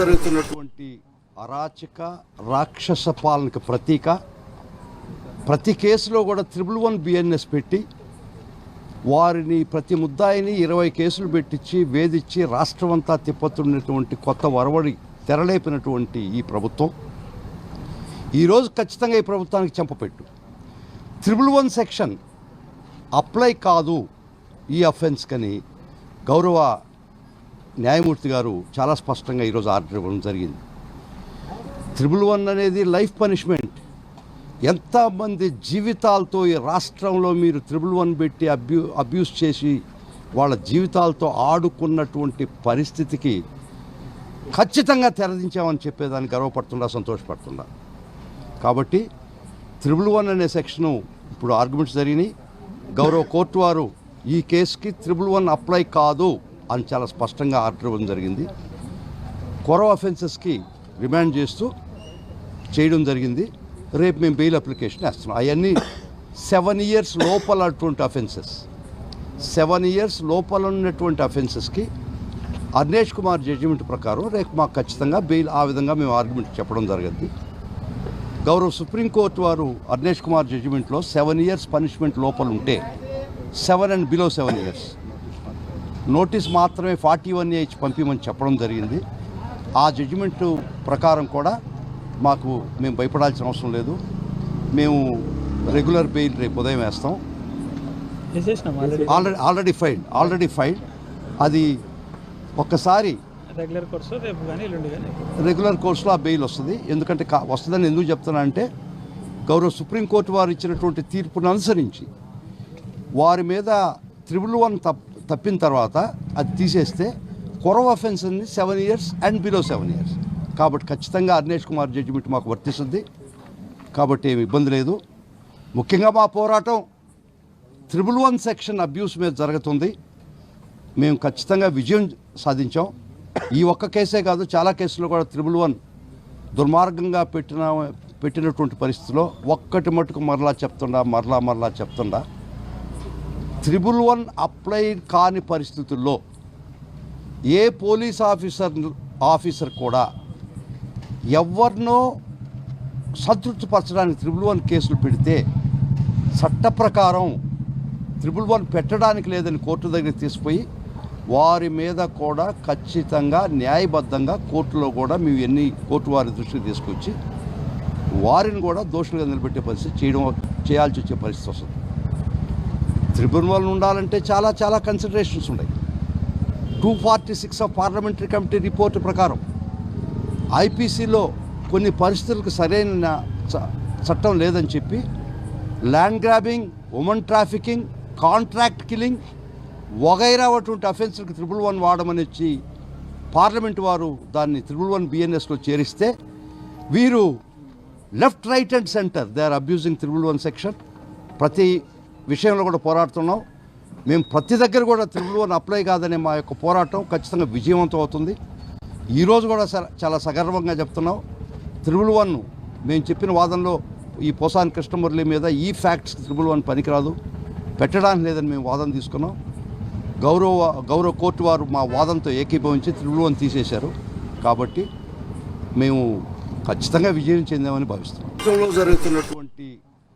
జరుగుతున్నటువంటి అరాచక రాక్షస పాలనకు ప్రతీక. ప్రతి కేసులో కూడా త్రిబుల్ వన్ బిఎన్ఎస్ పెట్టి వారిని ప్రతి ముద్దాయిని ఇరవై కేసులు పెట్టించి వేధించి రాష్ట్రమంతా తిప్పతున్నటువంటి కొత్త వరవడి తెరలేపినటువంటి ఈ ప్రభుత్వం. ఈరోజు ఖచ్చితంగా ఈ ప్రభుత్వానికి చెంపపెట్టు. త్రిబుల్ వన్ సెక్షన్ అప్లై కాదు ఈ అఫెన్స్ కని గౌరవ న్యాయమూర్తి గారు చాలా స్పష్టంగా ఈరోజు ఆర్డర్ ఇవ్వడం జరిగింది. త్రిబుల్ వన్ అనేది లైఫ్ పనిష్మెంట్. ఎంతమంది జీవితాలతో ఈ రాష్ట్రంలో మీరు త్రిబుల్ వన్ పెట్టి అబ్యూ అబ్యూస్ చేసి వాళ్ళ జీవితాలతో ఆడుకున్నటువంటి పరిస్థితికి ఖచ్చితంగా తెరదించామని చెప్పేదాన్ని గర్వపడుతుండా సంతోషపడుతుండా కాబట్టి త్రిబుల్ వన్ అనే సెక్షను ఇప్పుడు ఆర్గ్యుమెంట్స్ జరిగినాయి. గౌరవ కోర్టు వారు ఈ కేసుకి త్రిబుల్ వన్ అప్లై కాదు. అని చాలా స్పష్టంగా ఆర్డర్ ఇవ్వడం జరిగింది. కొరవ అఫెన్సెస్కి రిమాండ్ చేస్తూ చేయడం జరిగింది. రేపు మేము బెయిల్ అప్లికేషన్ వేస్తున్నాం. అవన్నీ సెవెన్ ఇయర్స్ లోపల అటువంటి అఫెన్సెస్ సెవెన్ ఇయర్స్ లోపల ఉన్నటువంటి అఫెన్సెస్కి అర్నేష్ కుమార్ జడ్జిమెంట్ ప్రకారం రేపు మాకు ఖచ్చితంగా బెయిల్ ఆ విధంగా మేము ఆర్గ్యుమెంట్ చెప్పడం జరిగింది. గౌరవ సుప్రీంకోర్టు వారు అర్నేష్ కుమార్ జడ్జిమెంట్లో సెవెన్ ఇయర్స్ పనిష్మెంట్ లోపల ఉంటే seven and below seven years notice మాత్రమే ఫార్టీ వన్ ఏజ్ పంపించమని చెప్పడం జరిగింది. ఆ జడ్జిమెంట్ ప్రకారం కూడా మాకు మేము భయపడాల్సిన అవసరం లేదు. మేము రెగ్యులర్ బెయిల్ రేపు ఉదయం వేస్తాం. Already already file already file అది ఒక్కసారి రెగ్యులర్ కోర్సు రేపు కానీ రెగ్యులర్ కోర్సులో ఆ బెయిల్ వస్తుంది. ఎందుకంటే వస్తుందని ఎందుకు చెప్తున్నా అంటే గౌరవ సుప్రీంకోర్టు వారు ఇచ్చినటువంటి తీర్పును అనుసరించి వారి మీద త్రిబుల్ వన్ తప్ తప్పిన తర్వాత అది తీసేస్తే కొరవ అఫెన్స్ ఉంది seven years and below seven years కాబట్టి ఖచ్చితంగా అర్నేష్ కుమార్ జడ్జిమెంట్ మాకు వర్తిస్తుంది. కాబట్టి ఏమి ఇబ్బంది లేదు. ముఖ్యంగా మా పోరాటం త్రిబుల్ వన్ సెక్షన్ అబ్యూస్ మీద జరుగుతుంది. మేము ఖచ్చితంగా విజయం సాధించాం. ఈ ఒక్క కేసే కాదు చాలా కేసులు కూడా త్రిబుల్ వన్ దుర్మార్గంగా పెట్టిన పెట్టినటువంటి పరిస్థితిలో ఒక్కటి మటుకు మరలా చెప్తుండా మరలా మరలా చెప్తుండా త్రిబుల్ వన్ అప్లై కాని పరిస్థితుల్లో ఏ పోలీస్ ఆఫీసర్ ఆఫీసర్ కూడా ఎవరినో సంతృప్తిపరచడానికి త్రిబుల్ వన్ కేసులు పెడితే చట్ట ప్రకారం త్రిబుల్ వన్ పెట్టడానికి లేదని కోర్టు దగ్గర తీసిపోయి వారి మీద కూడా ఖచ్చితంగా న్యాయబద్ధంగా కోర్టులో కూడా మేము ఎన్ని కోర్టు వారి దృష్టికి తీసుకొచ్చి వారిని కూడా దోషులుగా నిలబెట్టే పరిస్థితి చేయడం చేయాల్సి వచ్చే పరిస్థితి వస్తుంది. త్రిబుల్ వన్ ఉండాలంటే చాలా చాలా కన్సిడరేషన్స్ ఉన్నాయి. Two forty six of parliamentary committee report ప్రకారం ఐపీసీలో కొన్ని పరిస్థితులకు సరైన చ- చట్టం లేదని చెప్పి land grabbing women trafficking contract killing వగైరా అటువంటి అఫెన్స్లకు త్రిబుల్ వన్ వాడమని వచ్చి పార్లమెంట్ వారు దాన్ని త్రిబుల్ వన్ బిఎన్ఎస్లో చేరిస్తే వీరు left right and centre they are abusing triple one section ప్రతి విషయంలో కూడా పోరాడుతున్నాం. మేము ప్రతి దగ్గర కూడా త్రిబుల్ వన్ అప్లై కాదనే మా యొక్క పోరాటం ఖచ్చితంగా విజయవంతం అవుతుంది. ఈరోజు కూడా స- చాలా సగర్వంగా చెప్తున్నాం. త్రిబుల్ వన్ మేము చెప్పిన వాదనలో ఈ పోసాని కృష్ణమురళి మీద ఈ ఫ్యాక్ట్స్ త్రిబుల్ వన్ పనికిరాదు. పెట్టడానికి లేదని మేము వాదన తీసుకున్నాం. గౌరవ గౌరవ కోర్టు వారు మా వాదనతో ఏకీభవించి త్రిబుల్ వన్ తీసేశారు. కాబట్టి మేము ఖచ్చితంగా విజయం చెందామని భావిస్తున్నాం. జరుగుతున్నటువంటి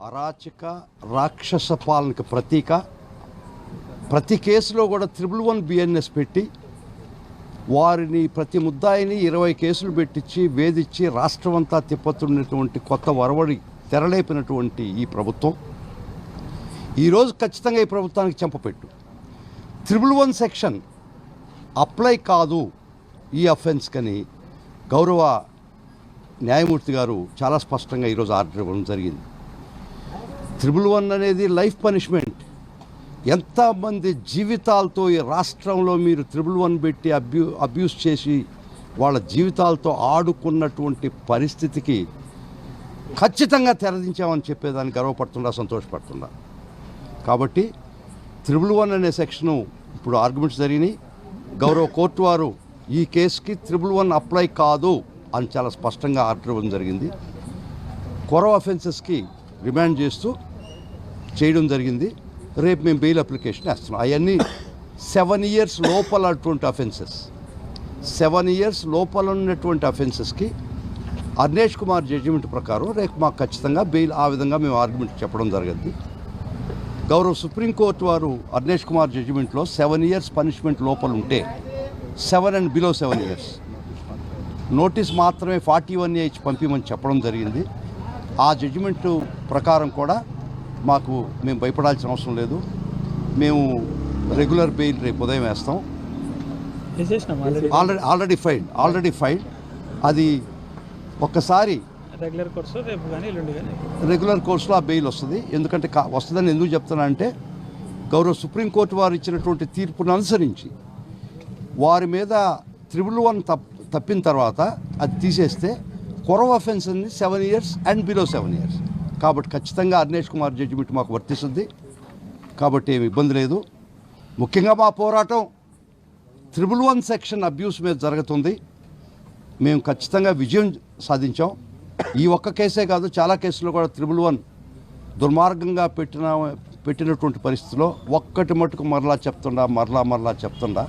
అరాచక రాక్షస పాలనకు ప్రతీక. ప్రతి కేసులో కూడా త్రిబుల్ వన్ బిఎన్ఎస్ పెట్టి వారిని ప్రతి ముద్దాయిని ఇరవై కేసులు పెట్టించి వేధించి రాష్ట్రమంతా తిప్పతున్నటువంటి కొత్త వరవడి తెరలేపినటువంటి ఈ ప్రభుత్వం. ఈరోజు ఖచ్చితంగా ఈ ప్రభుత్వానికి చెంపపెట్టు. త్రిబుల్ వన్ సెక్షన్ అప్లై కాదు ఈ అఫెన్స్ కని గౌరవ న్యాయమూర్తి గారు చాలా స్పష్టంగా ఈరోజు ఆర్డర్ ఇవ్వడం జరిగింది. త్రిబుల్ వన్ అనేది లైఫ్ పనిష్మెంట్. ఎంతమంది జీవితాలతో ఈ రాష్ట్రంలో మీరు త్రిబుల్ వన్ పెట్టి అబ్యూ అబ్యూస్ చేసి వాళ్ళ జీవితాలతో ఆడుకున్నటువంటి పరిస్థితికి ఖచ్చితంగా తెరదించామని చెప్పేదాన్ని గర్వపడుతుండా సంతోషపడుతుండా. కాబట్టి త్రిబుల్ వన్ అనే సెక్షను ఇప్పుడు ఆర్గ్యుమెంట్స్ జరిగినాయి. గౌరవ కోర్టు వారు ఈ కేసుకి త్రిబుల్ వన్ అప్లై కాదు అని చాలా స్పష్టంగా ఆర్డర్ ఇవ్వడం జరిగింది. కొరవ అఫెన్సెస్కి రిమాండ్ చేస్తూ చేయడం జరిగింది. రేపు మేము బెయిల్ అప్లికేషన్ వేస్తున్నాం. అవన్నీ సెవెన్ ఇయర్స్ లోపల అటువంటి అఫెన్సెస్ సెవెన్ ఇయర్స్ లోపల ఉన్నటువంటి అఫెన్సెస్కి అర్నేష్ కుమార్ జడ్జిమెంట్ ప్రకారం రేపు మాకు ఖచ్చితంగా బెయిల్ ఆ విధంగా మేము ఆర్గ్యుమెంట్ చెప్పడం జరిగింది. గౌరవ సుప్రీంకోర్టు వారు అర్నేష్ కుమార్ జడ్జిమెంట్లో సెవెన్ ఇయర్స్ పనిష్మెంట్ లోపల ఉంటే seven and below seven years. Notice మాత్రమే ఫార్టీ వన్ ఏజ్ పంపించమని చెప్పడం జరిగింది. ఆ జడ్జిమెంట్ ప్రకారం కూడా మాకు మేము భయపడాల్సిన అవసరం లేదు. మేము రెగ్యులర్ బెయిల్ రేపు ఉదయం వేస్తాం. Already already already fine already fine అది ఒక్కసారి రెగ్యులర్ కోర్సు రేపు కానీ ఎల్లుండి కానీ రెగ్యులర్ కోర్సులో ఆ బెయిల్ వస్తుంది. ఎందుకంటే వస్తుందని ఎందుకు చెప్తున్నా అంటే గౌరవ సుప్రీంకోర్టు వారు ఇచ్చినటువంటి తీర్పును అనుసరించి వారి మీద త్రిబుల్ వన్ తప్ తప్పిన తర్వాత అది తీసేస్తే కొరవ అఫెన్స్ ఉంది seven years and below seven years కాబట్టి ఖచ్చితంగా అర్నేష్ కుమార్ జడ్జిమెంట్ మాకు వర్తిస్తుంది. కాబట్టి ఏమి ఇబ్బంది లేదు. ముఖ్యంగా మా పోరాటం త్రిబుల్ వన్ సెక్షన్ అబ్యూస్ మీద జరుగుతుంది. మేము ఖచ్చితంగా విజయం సాధించాం. ఈ ఒక్క కేసే కాదు చాలా కేసులు కూడా త్రిబుల్ వన్ దుర్మార్గంగా పెట్టిన పెట్టినటువంటి పరిస్థితిలో ఒక్కటి మటుకు మరలా చెప్తుండా మరలా మరలా చెప్తుండా.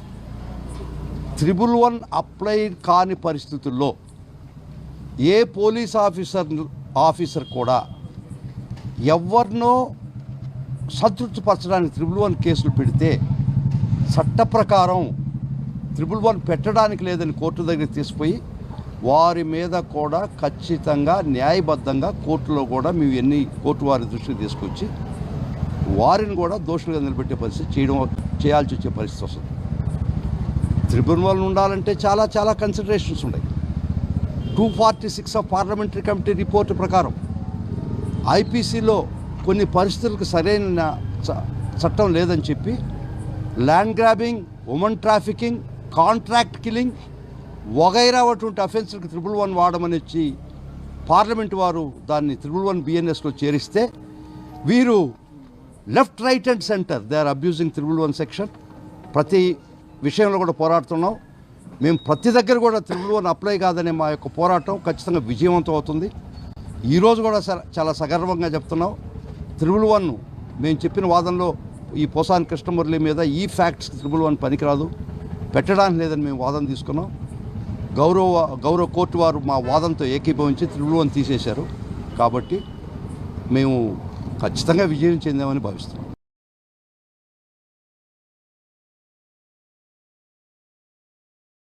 త్రిబుల్ వన్ అప్లై కాని పరిస్థితుల్లో ఏ పోలీస్ ఆఫీసర్ ఆఫీసర్ కూడా ఎవరినో సంతృప్తిపరచడానికి త్రిబుల్ వన్ కేసులు పెడితే చట్ట ప్రకారం త్రిబుల్ వన్ పెట్టడానికి లేదని కోర్టు దగ్గర తీసిపోయి వారి మీద కూడా ఖచ్చితంగా న్యాయబద్ధంగా కోర్టులో కూడా మేము ఎన్ని కోర్టు వారి దృష్టికి తీసుకొచ్చి వారిని కూడా దోషులుగా నిలబెట్టే పరిస్థితి చేయడం చేయాల్సి వచ్చే పరిస్థితి వస్తుంది. త్రిబుల్ వన్ ఉండాలంటే చాలా చాలా కన్సిడరేషన్స్ ఉన్నాయి. Two forty six of parliamentary committee report ప్రకారం ఐపీసీలో కొన్ని పరిస్థితులకు సరైన చ- చట్టం లేదని చెప్పి land grabbing women trafficking contract killing వగైరా అటువంటి అఫెన్స్లకు త్రిబుల్ వన్ వాడమని వచ్చి పార్లమెంట్ వారు దాన్ని త్రిబుల్ వన్ బిఎన్ఎస్లో చేరిస్తే వీరు left right and centre they are abusing triple one section. ప్రతి విషయంలో కూడా పోరాడుతున్నాం. మేము ప్రతి దగ్గర కూడా త్రిబుల్ వన్ అప్లై కాదనే మా యొక్క పోరాటం ఖచ్చితంగా విజయవంతం అవుతుంది. ఈరోజు కూడా స- చాలా సగర్వంగా చెప్తున్నాం. త్రిబుల్ వన్ మేము చెప్పిన వాదనలో ఈ పోసాని కృష్ణమురళి మీద ఈ ఫ్యాక్ట్స్ త్రిబుల్ వన్ పనికిరాదు. పెట్టడానికి లేదని మేము వాదన తీసుకున్నాం. గౌరవ గౌరవ కోర్టు వారు మా వాదనతో ఏకీభవించి త్రిబుల్ వన్ తీసేశారు. కాబట్టి మేము ఖచ్చితంగా విజయం చెందామని భావిస్తున్నాం.